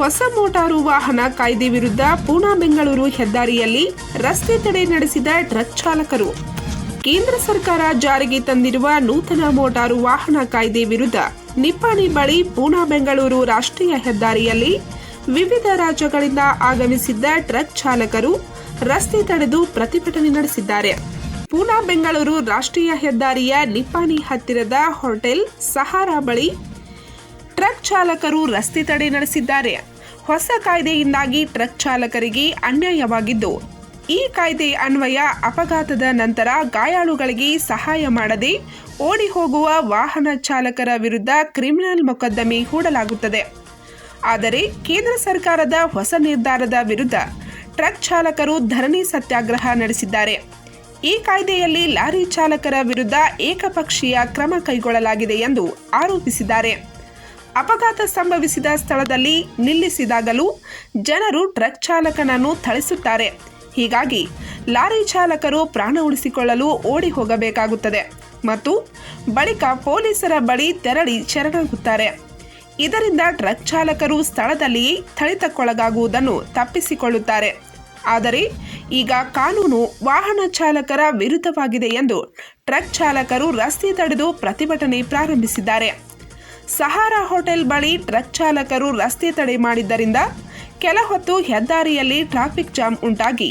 ಹೊಸ ಮೋಟಾರು ವಾಹನ ಕಾಯ್ದೆ ವಿರುದ್ಧ ಪೂನಾ ಬೆಂಗಳೂರು ಹೆದ್ದಾರಿಯಲ್ಲಿ ರಸ್ತೆ ತಡೆ ನಡೆಸಿದ ಟ್ರಕ್ ಚಾಲಕರು. ಕೇಂದ್ರ ಸರ್ಕಾರ ಜಾರಿಗೆ ತಂದಿರುವ ನೂತನ ಮೋಟಾರು ವಾಹನ ಕಾಯ್ದೆ ವಿರುದ್ಧ ನಿಪ್ಪಾಣಿ ಬಳಿ ಪೂನಾ ಬೆಂಗಳೂರು ರಾಷ್ಟ್ರೀಯ ಹೆದ್ದಾರಿಯಲ್ಲಿ ವಿವಿಧ ರಾಜ್ಯಗಳಿಂದ ಆಗಮಿಸಿದ್ದ ಟ್ರಕ್ ಚಾಲಕರು ರಸ್ತೆ ತಡೆದು ಪ್ರತಿಭಟನೆ ನಡೆಸಿದ್ದಾರೆ. ಪೂನಾ ಬೆಂಗಳೂರು ರಾಷ್ಟ್ರೀಯ ಹೆದ್ದಾರಿಯ ನಿಪ್ಪಾಣಿ ಹತ್ತಿರದ ಹೋಟೆಲ್ ಸಹಾರಾ ಬಳಿ ಟ್ರಕ್ ಚಾಲಕರು ರಸ್ತೆ ತಡೆ ನಡೆಸಿದ್ದಾರೆ. ಹೊಸ ಕಾಯ್ದೆಯಿಂದಾಗಿ ಟ್ರಕ್ ಚಾಲಕರಿಗೆ ಅನ್ಯಾಯವಾಗಿದ್ದು, ಈ ಕಾಯ್ದೆ ಅನ್ವಯ ಅಪಘಾತದ ನಂತರ ಗಾಯಾಳುಗಳಿಗೆ ಸಹಾಯ ಮಾಡದೆ ಓಡಿ ಹೋಗುವ ವಾಹನ ಚಾಲಕರ ವಿರುದ್ಧ ಕ್ರಿಮಿನಲ್ ಮೊಕದ್ದಮೆ ಹೂಡಲಾಗುತ್ತದೆ. ಆದರೆ ಕೇಂದ್ರ ಸರ್ಕಾರದ ಹೊಸ ನಿರ್ಧಾರದ ವಿರುದ್ಧ ಟ್ರಕ್ ಚಾಲಕರು ಧರಣಿ ಸತ್ಯಾಗ್ರಹ ನಡೆಸಿದ್ದಾರೆ. ಈ ಕಾಯ್ದೆಯಲ್ಲಿ ಲಾರಿ ಚಾಲಕರ ವಿರುದ್ಧ ಏಕಪಕ್ಷೀಯ ಕ್ರಮ ಕೈಗೊಳ್ಳಲಾಗಿದೆ ಎಂದು ಆರೋಪಿಸಿದ್ದಾರೆ. ಅಪಘಾತ ಸಂಭವಿಸಿದ ಸ್ಥಳದಲ್ಲಿ ನಿಲ್ಲಿಸಿದಾಗಲೂ ಜನರು ಟ್ರಕ್ ಚಾಲಕನನ್ನು ಥಳಿಸುತ್ತಾರೆ. ಹೀಗಾಗಿ ಲಾರಿ ಚಾಲಕರು ಪ್ರಾಣ ಉಳಿಸಿಕೊಳ್ಳಲು ಓಡಿ ಹೋಗಬೇಕಾಗುತ್ತದೆ ಮತ್ತು ಬಳಿಕ ಪೊಲೀಸರ ಬಳಿ ತೆರಳಿ ಶರಣಾಗುತ್ತಾರೆ. ಇದರಿಂದ ಟ್ರಕ್ ಚಾಲಕರು ಸ್ಥಳದಲ್ಲಿಯೇ ಥಳಿತಕ್ಕೊಳಗಾಗುವುದನ್ನು ತಪ್ಪಿಸಿಕೊಳ್ಳುತ್ತಾರೆ. ಆದರೆ ಈಗ ಕಾನೂನು ವಾಹನ ಚಾಲಕರ ವಿರುದ್ಧವಾಗಿದೆ ಎಂದು ಟ್ರಕ್ ಚಾಲಕರು ರಸ್ತೆ ತಡೆದು ಪ್ರತಿಭಟನೆ ಪ್ರಾರಂಭಿಸಿದ್ದಾರೆ. ಸಹಾರಾ ಹೋಟೆಲ್ ಬಳಿ ಟ್ರಕ್ ಚಾಲಕರು ರಸ್ತೆ ತಡೆ ಮಾಡಿದ್ದರಿಂದ ಕೆಲ ಹೊತ್ತು ಹೆದ್ದಾರಿಯಲ್ಲಿ ಟ್ರಾಫಿಕ್ ಜಾಮ್ ಉಂಟಾಗಿ,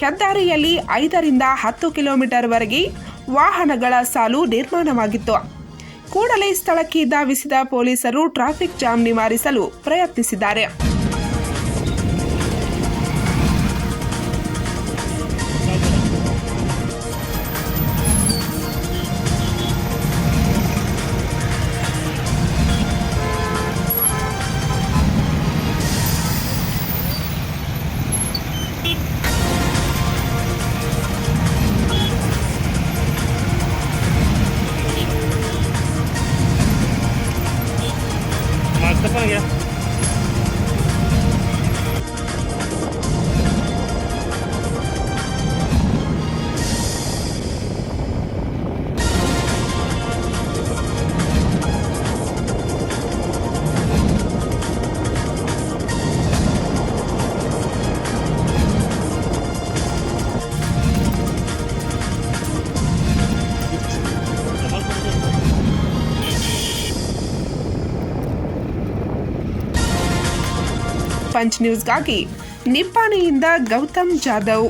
ಹೆದ್ದಾರಿಯಲ್ಲಿ ಐದರಿಂದ ಹತ್ತು ಕಿಲೋಮೀಟರ್ವರೆಗೆ ವಾಹನಗಳ ಸಾಲು ನಿರ್ಮಾಣವಾಗಿತ್ತು. ಕೂಡಲೇ ಸ್ಥಳಕ್ಕೆ ಧಾವಿಸಿದ ಪೊಲೀಸರು ಟ್ರಾಫಿಕ್ ಜಾಮ್ ನಿವಾರಿಸಲು ಪ್ರಯತ್ನಿಸಿದ್ದಾರೆ. Max, te. ಪಂಚ್ ನ್ಯೂಸ್ಗಾಗಿ ನಿಪ್ಪಾಣಿಯಿಂದ ಗೌತಮ್ ಜಾಧವ್.